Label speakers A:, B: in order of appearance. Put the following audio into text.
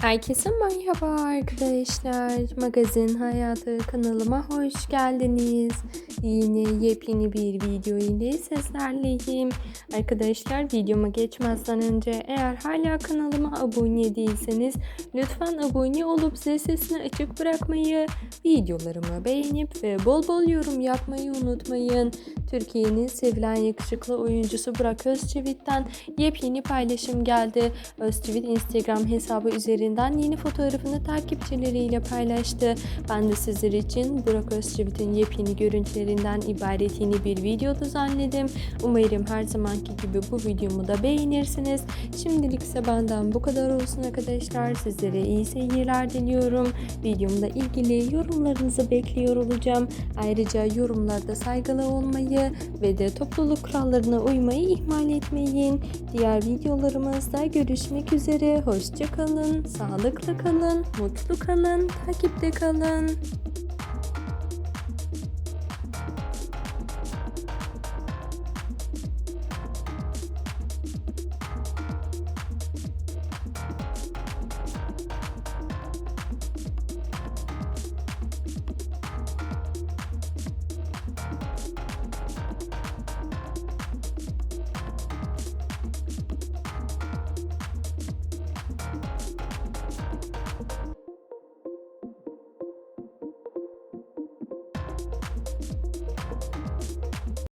A: Herkese merhaba arkadaşlar. Magazin Hayatı kanalıma hoş geldiniz. Yine yepyeni bir video ile sizlerleyim. Arkadaşlar videoma geçmezden önce eğer hala kanalıma abone değilseniz lütfen abone olup zil sesini açık bırakmayı, videolarımı beğenip ve bol bol yorum yapmayı unutmayın. Türkiye'nin sevilen yakışıklı oyuncusu Burak Özçivit'ten yepyeni paylaşım geldi. Özçivit Instagram hesabı üzerinden yeni fotoğrafını takipçileriyle paylaştı. Ben de sizler için Burak Özçivit'in yepyeni görüntülerinden ibaret yeni bir video düzenledim. Umarım her zamanki gibi bu videomu da beğenirsiniz. Şimdilik ise benden bu kadar olsun arkadaşlar. Sizlere iyi seyirler diliyorum. Videomla ilgili yorumlarınızı bekliyor olacağım. Ayrıca yorumlarda saygılı olmayı ve de topluluk kurallarına uymayı ihmal etmeyin. Diğer videolarımızda görüşmek üzere. Hoşça kalın, sağlıklı kalın, mutlu kalın, takipte kalın.